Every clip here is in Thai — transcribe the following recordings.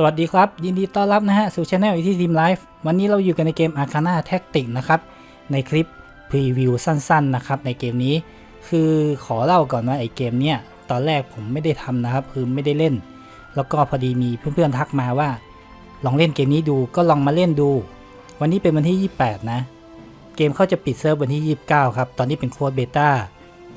สวัสดีครับ ยินดีต้อนรับนะฮะ สู่ช anel อีทีทีมไลฟ์วันนี้เราอยู่กันในเกม Arcana Tactic นะครับ ในคลิปพรีวิวสั้นๆนะครับ ในเกมนี้ คือขอเล่าก่อนว่าไอเกมเนี้ยตอนแรกผมไม่ได้ทำนะครับ คือไม่ได้เล่น แล้วก็พอดีมีเพื่อนๆทักมาว่า ลองเล่นเกมนี้ดูก็ลองมาเล่นดู วันนี้เป็นวันที่ 28 นะ เกมเขาจะปิดเซิร์ฟวันที่ 29 ครับ ตอนนี้เป็นโค้ดเบต้า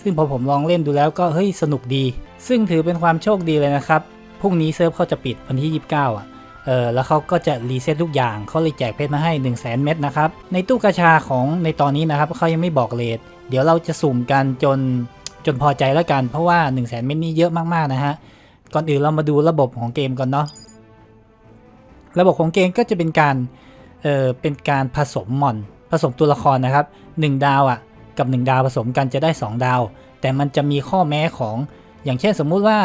ซึ่งพอผมลองเล่นดูแล้วก็เฮ้ยสนุกดี ซึ่งถือเป็นความโชคดีเลยนะครับ พรุ่งนี้เซิร์ฟเขาจะปิดวันที่ 29 อะ เออแล้วเขาก็จะรีเซ็ตทุกอย่างเขาเลยแจกเพชรมาให้ 1 0 0 0 0แเม็ดนะครับ ในตู้กาชาของในตอนนี้นะครับเขายังไม่บอกเลทเดี๋ยวเราจะสุ่มกันจนจนพอใจแล้วกัน เพราะว่า 1 0 0 0 0แเม็ดนี้เยอะมากๆนะฮะ ก่อนอื่นเรามาดูระบบของเกมก่อนเนาะ ระบบของเกมก็จะเป็นการเออเป็นการผสมมอน ผสมตัวละครนะครับ 1 ดาวอะกับ 1 ดาวผสมกันจะได้ 2 ดาว แต่มันจะมีข้อแม้ของอย่างเช่นสมมุติว่า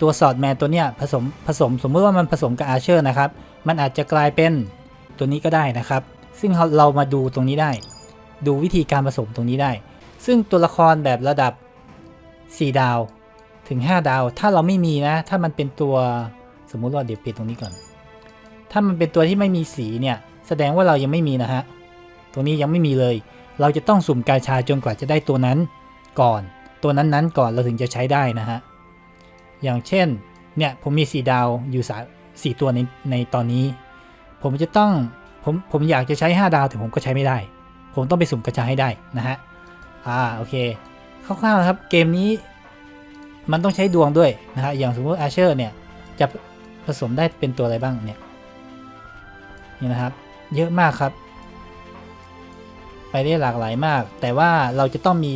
ตัวสอดแมนตัวเนี้ยผสมผสมสมมติว่ามันผสมกับอาเชอร์นะครับ มันอาจจะกลายเป็นตัวนี้ก็ได้นะครับ ซึ่งเราเรามาดูตรงนี้ได้ ดูวิธีการผสมตรงนี้ได้ ซึ่งตัวละครแบบระดับ 4 ดาวถึง 5 ดาว ถ้าเราไม่มีนะ ถ้ามันเป็นตัวสมมุติว่าเดี๋ยวปิดตรงนี้ก่อน ถ้ามันเป็นตัวที่ไม่มีสีเนี่ย แสดงว่าเรายังไม่มีนะฮะ ตรงนี้ยังไม่มีเลย เราจะต้องสุ่มกาชาจนกว่าจะได้ตัวนั้น ก่อน ตัวนั้นๆก่อนเราถึงจะใช้ได้นะฮะ อย่างเช่น เนี่ยผมมีสีดาวอยู่สสี่ตัวในในตอนนี้ ผมจะต้องผมผมอยากจะใช้ 5 ดาวแต่ผมก็ใช้ไม่ได้ ผมต้องไปสุ่มกระจายให้ได้นะฮะ อ่าโอเคคร่าวๆนะครับเกมนี้มันต้องใช้ดวงด้วยนะฮะอย่างสมมติอาเชอร์เนี่ยจะผสมได้เป็นตัวอะไรบ้างเนี่ยนี่นะครับเยอะมากครับ ไปได้หลากหลายมาก แต่ว่าเราจะต้องมี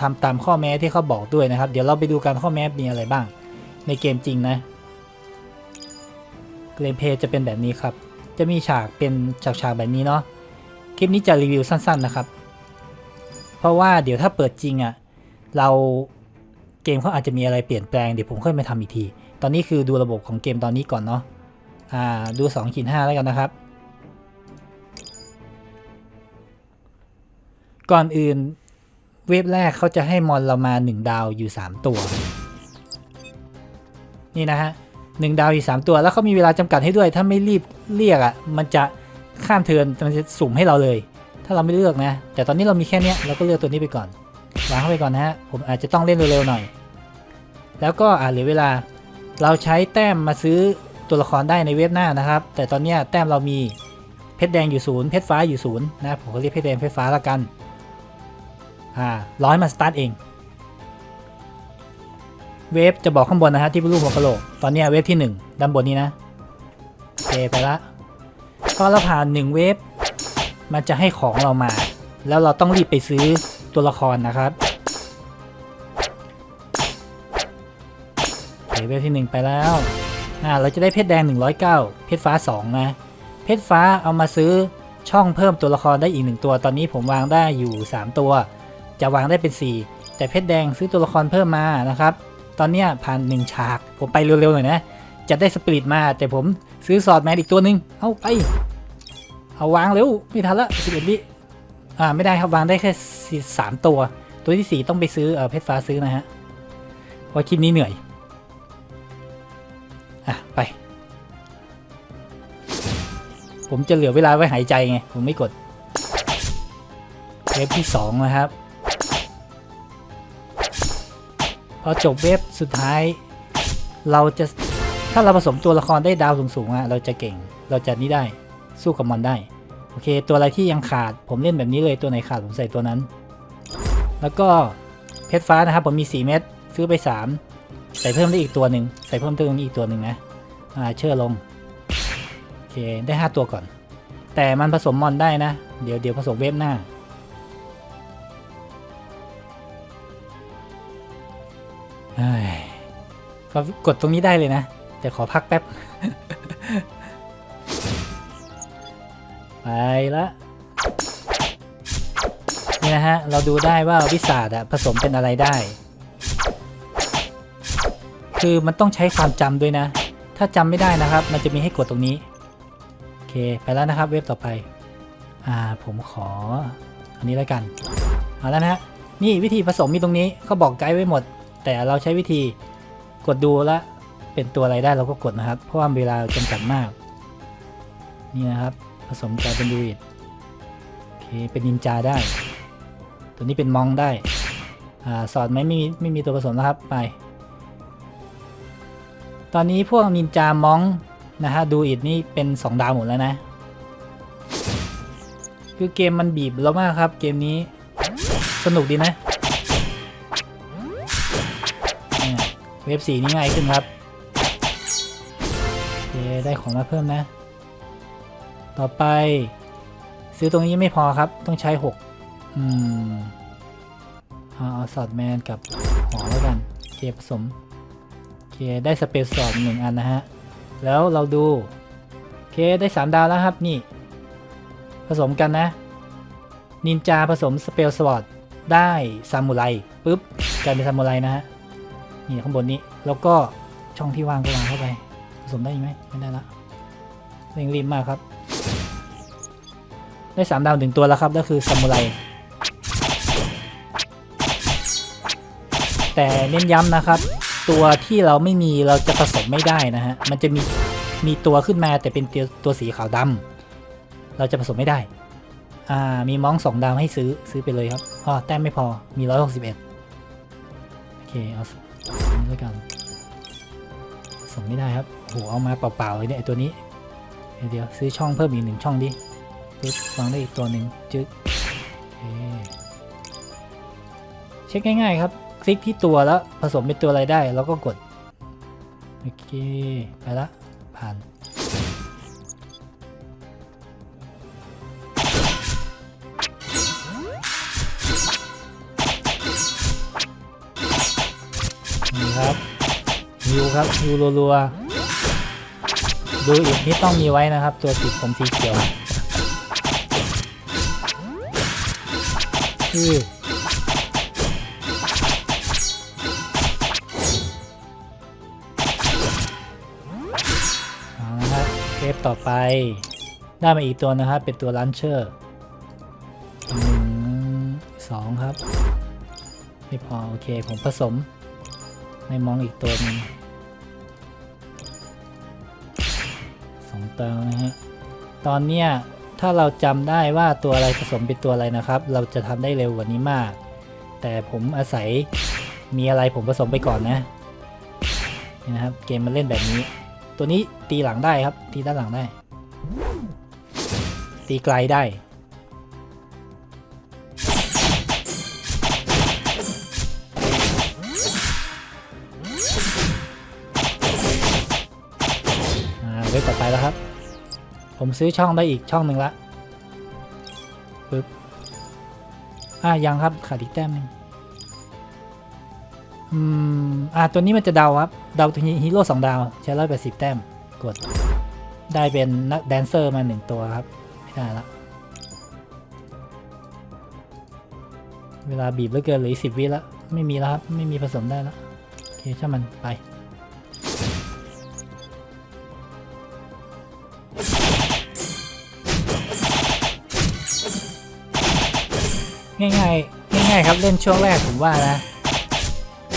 ทำตามข้อแม้ที่เขาบอกด้วยนะครับ เดี๋ยวเราไปดูกันข้อแม้มีอะไรบ้าง ในเกมจริงนะเกมเพย์จะเป็นแบบนี้ครับ จะมีฉากเป็นฉากฉากแบบนี้เนาะคลิปนี้จะรีวิวสั้นๆนะครับ เพราะว่าเดี๋ยวถ้าเปิดจริงอะ่ะเราเกมเขาอาจจะมีอะไรเปลี่ยนแปลงเดี๋ยวผมค่อยมาทำอีกที ตอนนี้คือดูระบบของเกมตอนนี้ก่อนเนาะอ่าดู2ขีด5แล้วกันนะครับ ก่อนอื่นเว็บแรกเขาจะให้มอนเรามา 1 ดาวอยู่ 3 ตัว นี่นะฮะหนึ่งดาวอยู่3ตัวแล้วเขามีเวลาจำกัดให้ด้วย ถ้าไม่รีบเรียกอะ่ะมันจะข้ามเทินมันจะสุ่มให้เราเลย ถ้าเราไม่เลือกนะ แต่ตอนนี้เรามีแค่เนี้ยเราก็เลือกตัวนี้ไปก่อนวางเข้าไปก่อนนะฮะผมอาจจะต้องเล่นเร็วๆหน่อย แล้วก็อ่าเหลือเวลาเราใช้แต้มมาซื้อตัวละครได้ในเว็บหน้านะครับ แต่ตอนเนี้ยแต้มเรามีเพชรแดงอยู่ศูนย์เพชรฟ้าอยู่ศูนย์นะผมก็เรียกเพชรแดงเพชรฟ้าละกันอ่าร้อยมาสตาร์ทเอง เวฟจะบอกข้างบนนะฮะที่เป็นรูปหัวกะโหลก ตอนนี้เวฟที่1ด้านบนนี้นะโอเคไปละพอเราผ่าน1เวฟมันจะให้ของเรามา แล้วเราต้องรีบไปซื้อตัวละครนะครับโอเคเวฟที่ 1 ไปแล้วอ่าเราจะได้เพชรแดง 109 เพชรฟ้า 2 นะ เพชรฟ้าเอามาซื้อช่องเพิ่มตัวละครได้อีกหนึ่งตัว ตอนนี้ผมวางได้อยู่ 3 ตัว จะวางได้เป็น 4 แต่เพชรแดงซื้อตัวละครเพิ่มมานะครับ ตอนเนี้ยผ่านหนึ่งฉาก ผมไปเร็วๆหน่อยนะ จะได้สปิริตมาแต่ผมซื้อสอดแมนอีกตัวหนึ่งเอาไป เอาวางเร็ว ไม่ทันละสิบเอ็ดวิอ่าไม่ได้ครับวางได้แค่สามตัว ตัวที่สี่ต้องไปซื้อเออเพชรฟ้าซื้อนะฮะเพราะคลิปนี้เหนื่อย อะไป ผมจะเหลือเวลาไว้หายใจไง ผมไม่กดเวฟที่สองนะครับ พอจบเว็บสุดท้าย เราจะถ้าเราผสมตัวละครได้ดาวสูงๆอะเราจะเก่ง เราจะนี่ได้สู้กับมอนได้ โอเค ตัวอะไรที่ยังขาด ผมเล่นแบบนี้เลยตัวไหนขาดผมใส่ตัวนั้น แล้วก็เพชรฟ้านะครับ ผมมี 4 เม็ดซื้อไป 3 ใส่เพิ่มได้อีกตัวหนึ่งใส่เพิ่มตรงนี้อีกตัวหนึ่งนะอ่าเชื่อลงโอเคได้ 5 ตัวก่อน แต่มันผสมมอนได้นะ เดี๋ยวเดี๋ยวผสมเวฟหน้า ก็กดตรงนี้ได้เลยนะ แต่ขอพักแป๊บ ไปละนี่นะฮะ เราดูได้ว่าวิสาดอะผสมเป็นอะไรได้ คือมันต้องใช้ความจำด้วยนะ ถ้าจำไม่ได้นะครับ มันจะมีให้กดตรงนี้ โอเค ไปแล้วนะครับ เว็บต่อไป อ่า ผมขอ อันนี้แล้วกัน เอาแล้วนะฮะ นี่วิธีผสมมีตรงนี้เขาบอกไกด์ไว้หมด แต่เราใช้วิธีกดดูแล้วเป็นตัวอะไรได้เราก็กดนะครับ เพราะว่าเวลาจำกัดมาก นี่นะครับ ผสมกลายเป็นดูอิดโอเคเป็นนินจาได้ ตัวนี้เป็นมองได้อ่าสอดไหมไม่มีไม่มีตัวผสมนะครับไป ตอนนี้พวกนินจามองนะฮะดูอิดนี่เป็น 2 ดาวหมดแล้วนะ คือเกมมันบีบเรามากครับเกมนี้สนุกดีนะ ว็บสีนี่ง่ายขึ้นครับโอเคได้ของมาเพิ่มนะ ต่อไป ซื้อตรงนี้ไม่พอครับ ต้องใช้6อืมเอาเอาสอดแมนกับหอแล้วกันเคผสมเคได้สเปซสอดหนึ่งอันนะฮะ แล้วเราดูเคได้3ดาวแล้วครับนี่ ผสมกันนะ นินจาผสมสเปลสวอตได้ซามูไรปุ๊บกลายเป็นซามูไรนะฮะ นี่ข้างบนนี้ แล้วก็ช่องที่ว่างก็วางเข้าไป ผสมได้ไหมไม่ได้ละเร่งรีบมากครับ ได้3ดาวหนึ่งตัวแล้วครับก็คือซามูไร แต่เน้นย้ำนะครับ ตัวที่เราไม่มีเราจะผสมไม่ได้นะฮะ มันจะมีมีตัวขึ้นมาแต่เป็นตัวตัวสีขาวดำเราจะผสมไม่ได้ อ่า มีมองสองดาวให้ซื้อซื้อไปเลยครับ อ๋อ แต้มไม่พอ มีร้อยหกสิบเอ็ดโอเค เอา อันนี้ด้วกันผสมไม่ได้ครับโหเอามาเปล่าๆเลยเนี่ยไอตัวนี้ เดี๋ยวซื้อช่องเพิ่มอีกหนึ่งช่องดิปึ๊บวางได้อีกตัวหนึ่งจึ๊กเช็คง่ายๆครับ คลิกที่ตัวแล้วผสมเป็นตัวอะไรได้ แล้วก็กดโอเคไปละผ่าน ฮิวครับฮิวรัวๆดูอีกนี่ต้องมีไว้นะครับ ตัวติดผมสีเขียวคือเอาละครับเทปต่อไปได้มาอีกตัวนะครับ เป็นตัวลันเชอร์หนึ่งสองครับ ไม่พอ โอเค ผมผสมในมองอีกตัวหนึง สองตัวนะฮะตอนเนี้ยถ้าเราจำได้ว่าตัวอะไรผสมเป็นตัวอะไรนะครับ เราจะทำได้เร็วกว่านี้มาก แต่ผมอาศัยมีอะไรผมผสมไปก่อนนะนี่นะครับ เกมมันเล่นแบบนี้ ตัวนี้ตีหลังได้ครับ ตีด้านหลังได้ ตีไกลได้อ่าเว็บต่อไปแล้วครับ ผมซื้อช่องได้อีกช่องหนึ่งละปึ๊บอ่ายังครับขาดอีกแต้มหนึงอืมอ่าตัวนี้มันจะเดาครับเดาตัวนี้ฮีโร่สองดาวใช้ร้อยแปดสิบแต้มกด ได้เป็นนักแดนเซอร์มาหนึ่งตัวครับไม่ได้ละเวลาบีบเหลือเกินเหลือสิบวิแล้วไม่มีแล้วครับไม่มีผสมได้แล้วโอเคช่างมันไป ง่ายๆง่ายๆครับเล่นช่วงแรกผมว่านะ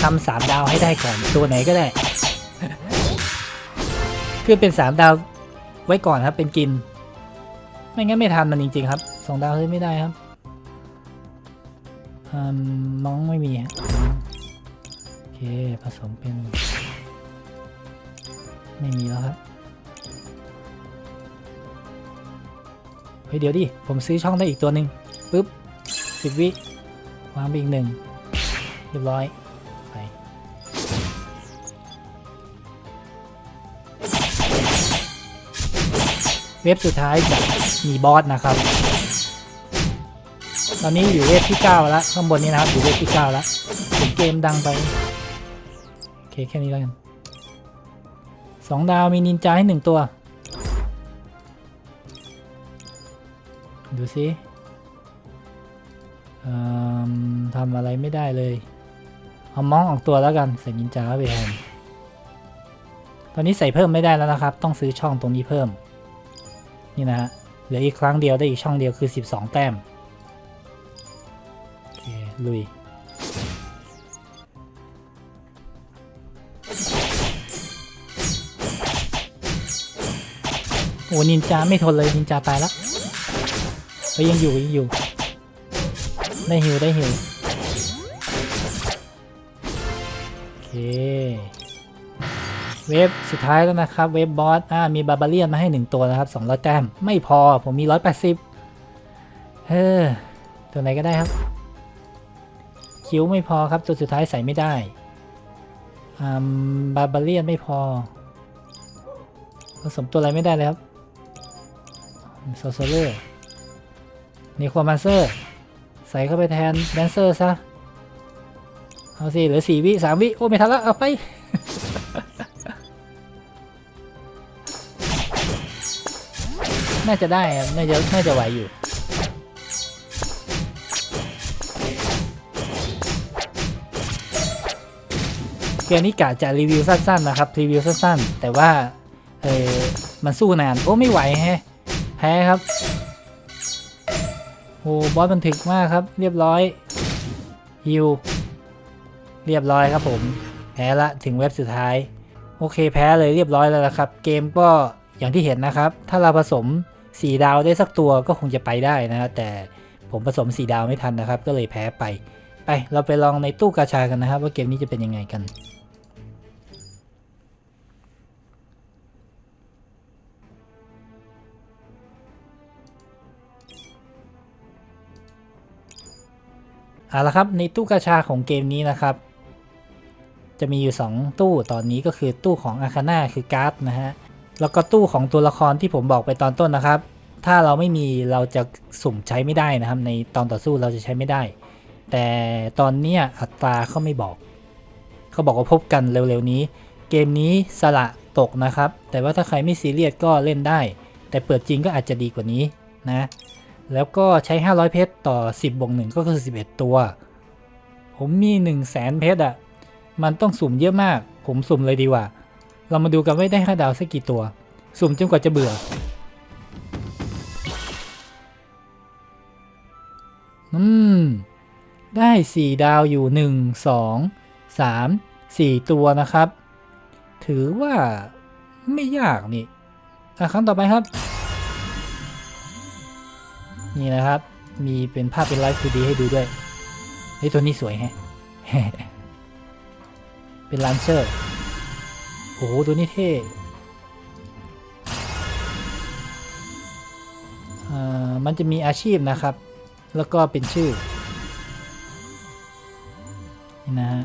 ทำสามดาวให้ได้ก่อนตัวไหนก็ได้คือเป็นสามดาวไว้ก่อนครับเป็นกิน ไม่งั้นไม่ทันมันจริง ๆ ครับสองดาวซื้อไม่ได้ครับอืมมองไม่มีฮะโอเคผสมเป็น ไม่มีแล้วครับเฮ้ยเดี๋ยวดิ ผมซื้อช่องได้อีกตัวหนึ่งปุ๊บ สิบวิวางไปอีกหนึ่งเรียบร้อยไปเว็บสุดท้ายจะมีบอสนะครับ ตอนนี้อยู่เว็บที่ 9 แล้ว ข้างบนนี้นะครับ อยู่เว็บที่ 9 แล้วถึงเกมดังไป โอเค แค่นี้แล้วกันสองดาวมีนินจาให้หนึ่งตัว ดูซิ ทำอะไรไม่ได้เลย เอามองออกตัวแล้วกันใส่นินจาไปแทนตอนนี้ใส่เพิ่มไม่ได้แล้วนะครับ ต้องซื้อช่องตรงนี้เพิ่ม นี่นะฮะเหลืออีกครั้งเดียวได้อีกช่องเดียวคือ 12 แต้มโอเคลุยโอ้นินจาไม่ทนเลยนินจาตายแล้วเยังอยู่ยังอยู่ ได้ฮิวได้ฮิวโอเคเวฟสุดท้ายแล้วนะครับ เวฟบอสอ่ามีบาบาเลียนมาให้หนึ่งตัวนะครับ200แต้มไม่พอผมมี 180 เฮ้อ ตัวไหนก็ได้ครับ คิ้วไม่พอครับ ตัวสุดท้ายใส่ไม่ได้อ่าบาบาเลียนไม่พอ ผสมตัวอะไรไม่ได้เลยครับโซโซเลอร์นี่ความันเซอร์ ใส่เข้าไปแทนแดนเซอร์ซะ เอาสิเหลือสี่วิสามวิ โอ้ ไม่ทันแล้วเอาไป น่าจะได้น่าจะน่าจะไหวอยู่เกมนี้กะจะรีวิวสั้นๆนะครับ รีวิวสั้นๆ แต่ว่า เออมันสู้นาน โอ้ ไม่ไหวแฮะแพ้ครับ โอ้บอสมันถึกมากครับ เรียบร้อยฮิวเรียบร้อยครับผม แพ้ละถึงเว็บสุดท้าย โอเคแพ้เลยเรียบร้อยแล้วละครับ เกมก็อย่างที่เห็นนะครับ ถ้าเราผสม 4 ดาวได้สักตัวก็คงจะไปได้นะแต่ผมผสม 4 ดาวไม่ทันนะครับ ก็เลยแพ้ไป ไปเราไปลองในตู้กาชากันนะครับ ว่าเกมนี้จะเป็นยังไงกัน เอาละครับในตู้กาชาของเกมนี้นะครับ จะมีอยู่ 2 ตู้ตอนนี้ก็คือตู้ของอาคาน่าคือการ์ดนะฮะแล้วก็ตู้ของตัวละครที่ผมบอกไปตอนต้นนะครับ ถ้าเราไม่มีเราจะสุ่มใช้ไม่ได้นะครับ ในตอนต่อสู้เราจะใช้ไม่ได้ แต่ตอนเนี้ยอัตราเขาไม่บอกเขาบอกว่าพบกันเร็วๆนี้ เกมนี้สละตกนะครับ แต่ว่าถ้าใครไม่ซีเรียสก็เล่นได้ แต่เปิดจริงก็อาจจะดีกว่านี้นะ แล้วก็ใช้ 500 เพชรต่อ 10บวก1ก็คือ 11 ตัว ผมมี 1 0 0 0 0แสนเพชรอะ มันต้องสุ่มเยอะมาก ผมสุ่มเลยดีกว่า เรามาดูกันว่าได้5ดาวสักกี่ตัว สุ่มจนกว่าจะเบื่อ อืม ได้ 4 ดาวอยู่ 1 2 3 4 ตัวนะครับ ถือว่าไม่ยากนี่ ครั้งต่อไปครับ นี่นะครับ มีเป็นภาพเป็นไลฟ์ 2D ให้ดูด้วยเฮ้ยตัวนี้สวยแฮะเป็นลันเซอร์โอ้โหตัวนี้เท่อ่ามันจะมีอาชีพนะครับ แล้วก็เป็นชื่อนี่นะฮะ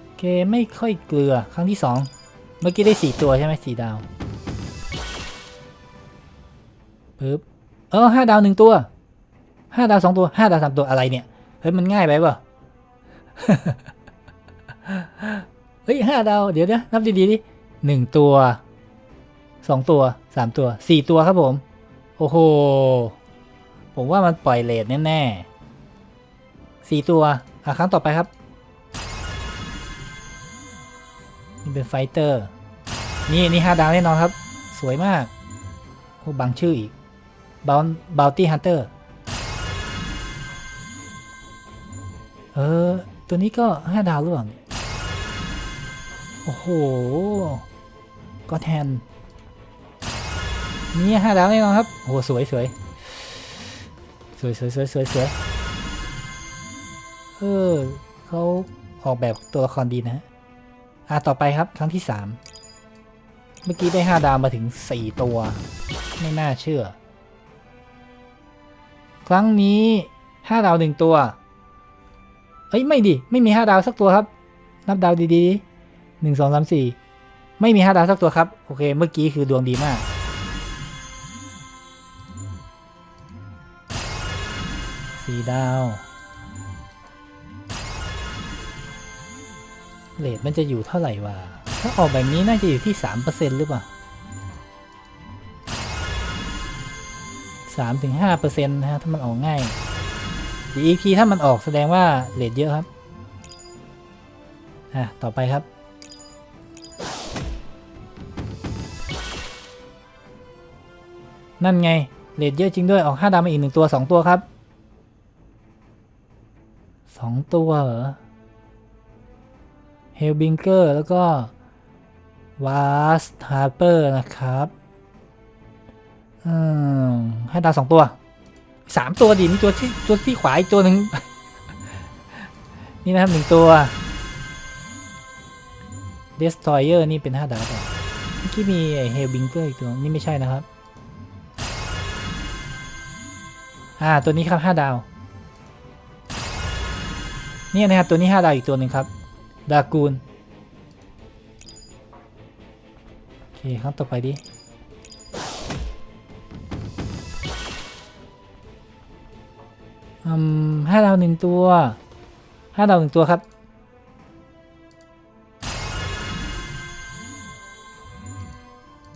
โอเคไม่ค่อยเกลือครั้งที่สองเมื่อกี้ได้ 4 ตัวใช่ไหมสี่ดาวปึ๊บ เออห้าดาวหนึ่งตัวห้าดาวสองตัวห้าดาวสามตัวอะไรเนี่ยเฮ้ยมันง่ายไปเปล่าเฮ้ยห้าดาวเดี๋ยวนะนับดีๆดิหนึ่งตัวสองตัวสามตัวสี่ตัวครับผม โอ้โห ผมว่ามันปล่อยเลทแน่ๆสี่ตัวอะครั้งต่อไปครับนี่เป็นไฟเตอร์ นี่นี่ห้าดาวแน่นอนครับ สวยมากโอ้บังชื่ออีก บา b o u n t y Hunter เออ ตัวนี้ก็ห้าดาวหรือเปล่าโอ้โห ก็แทน นี่ห้าดาวแน่นอนครับ โอ้โห สวยสวยสวยสวยสวยสวยสวยเออเขาออกแบบตัวละครดีนะฮะอะต่อไปครับครั้งที่สามเมื่อกี้ได้ห้าดาวมาถึงสี่ตัว ไม่น่าเชื่อ ครั้งนี้ห้าดาวหนึ่งตัว เอ้ย ไม่ดิ ไม่มีห้าดาวสักตัวครับ นับดาวดีๆหนึ่งสองสามสี่ไม่มีห้าดาวสักตัวครับ โอเค เมื่อกี้คือดวงดีมากสี่ดาวเลทมันจะอยู่เท่าไหร่วะ ถ้าออกแบบนี้น่าจะอยู่ที่สามเปอร์เซ็นต์หรือเปล่า สามถึงห้าเปอร์เซ็นต์นะฮะถ้ามันออกง่าย DEP ถ้ามันออกแสดงว่าเลทเยอะครับ อะ ต่อไปครับ นั่นไงเลทเยอะจริงด้วยออกห้าดาวมาอีกหนึ่งตัวสองตัวครับสองตัวเหรอเฮลบิงเกอร์แล้วก็วาสฮาร์เปอร์นะครับ ให้ดาวสองตัวสามตัวดิมีตัวที่ตัวที่ขวาอีกตัวหนึ่งนี่นะครับหนึ่งตัว Destroyer นี่เป็นห้าดาวเปล่าเมื่อกี้มีเฮลบิงเกอร์อีกตัวนี่ไม่ใช่นะครับอ่าตัวนี้ครับห้าดาวเนี่ยนะครับตัวนี้ห้าดาวอีกตัวหนึ่งครับดากูนโอเคครั้งต่อไปดิ อืมห้าดาวหนึ่งตัวห้าดาวหนึ่งตัวครับ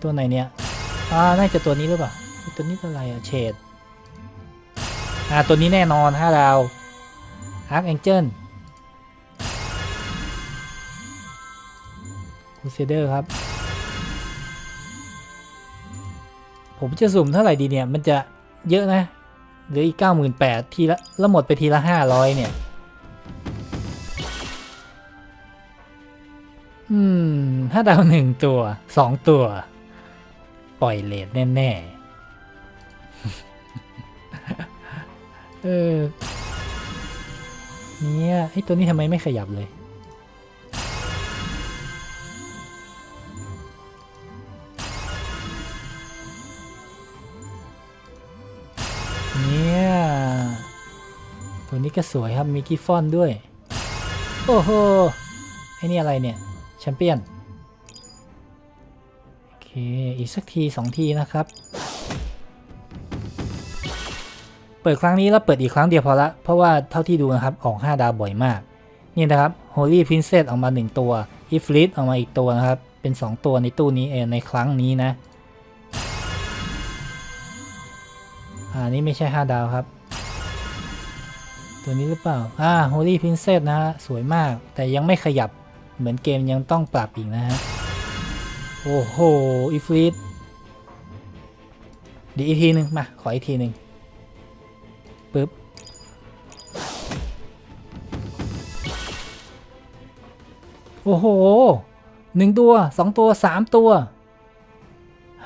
ตัวไหนเนี่ยอ่าน่าจะตัวนี้หรือเปล่า ตัวนี้ตัวอะไรอะเฉดอ่าตัวนี้แน่นอนห้าดาวอาร์คแองเจิลคูเซเดอร์ครับ ผมจะสุ่มเท่าไหร่ดีเนี่ย มันจะเยอะนะ เหลืออีกเก้าหมื่นแปดทีละแล้วหมดไปทีละห้าร้อยเนี่ย อืม ถ้าดาวหนึ่งตัวสองตัว ปล่อยเลทแน่ๆ เออ เนี่ยไอ้ตัวนี้ทำไมไม่ขยับเลย ตัวนี้ก็สวยครับมีกิฟฟอนด้วย โอ้โหไอ้นี่อะไรเนี่ยแชมเปี้ยนโอเคอีกสักทีสองทีนะครับ เปิดครั้งนี้แล้วเปิดอีกครั้งเดียวพอละเพราะว่าเท่าที่ดูนะครับออก 5 ดาวบ่อยมาก นี่นะครับ Holy Princess ออกมา 1 ตัว i f r i t ออกมาอีกตัวนะครับ เป็น 2 ตัวในตู้นี้เองในครั้งนี้นะอ่านี่ไม่ใช่ 5 ดาวครับ ตัวนี้หรือเปล่า อ่า Holy Princess นะฮะ สวยมาก แต่ยังไม่ขยับ เหมือนเกมยังต้องปรับอีกนะฮะ โอ้โห อีฟรีดเดียวอีกทีหนึ่งมา ขออีกทีหนึ่งปึ๊บ โอ้โหหนึ่งตัวสองตัวสามตัว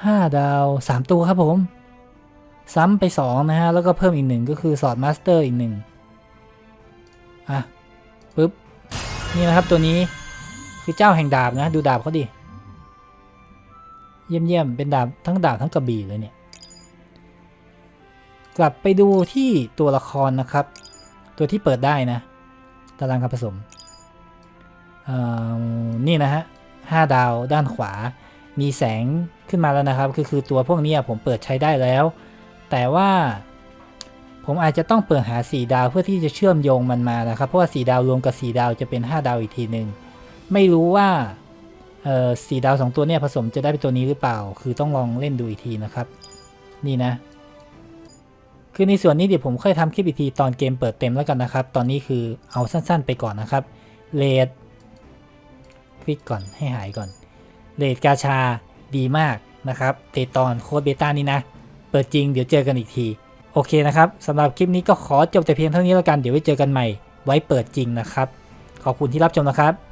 ห้าดาวสามตัวครับผม ซ้ำไปสองนะฮะ แล้วก็เพิ่มอีกหนึ่งก็คือสอดมาสเตอร์อีกหนึ่ง ปึ๊บนี่นะครับตัวนี้คือเจ้าแห่งดาบนะ ดูดาบเขาดิเยี่ยมๆเป็นดาบทั้งดาบทั้งกระบี่เลยเนี่ย กลับไปดูที่ตัวละครนะครับ ตัวที่เปิดได้นะ ตารางการผสมนี่นะฮะห้าดาวด้านขวา มีแสงขึ้นมาแล้วนะครับ คือคือตัวพวกนี้ผมเปิดใช้ได้แล้ว แต่ว่า ผมอาจจะต้องเปิดหา 4 ดาวเพื่อที่จะเชื่อมโยงมันมานะครับ เพราะว่า 4 ดาวรวมกับ 4 ดาวจะเป็น 5 ดาวอีกทีหนึ่งไม่รู้ว่าเอ่อสดาว 2 ตัวเนี่ยผสมจะได้เป็นตัวนี้หรือเปล่า คือต้องลองเล่นดูอีกทีนะครับ นี่นะ คือในส่วนนี้เดี๋ยวผมค่อยทำคลิปอีกทีตอนเกมเปิดเต็มแล้วกันนะครับ ตอนนี้คือเอาสั้นๆ ไปก่อนนะครับเลดคลิกก่อนให้หายก่อนเลดกาชาดีมากนะครับเตตอนโค้ดเบต้านี่นะ เปิดจริงเดี๋ยวเจอกันอีกที โอเคนะครับสำหรับคลิปนี้ก็ขอจบแต่เพียงเท่านี้แล้วกันเดี๋ยวไว้เจอกันใหม่ไว้เปิดจริงนะครับ ขอบคุณที่รับชมนะครับ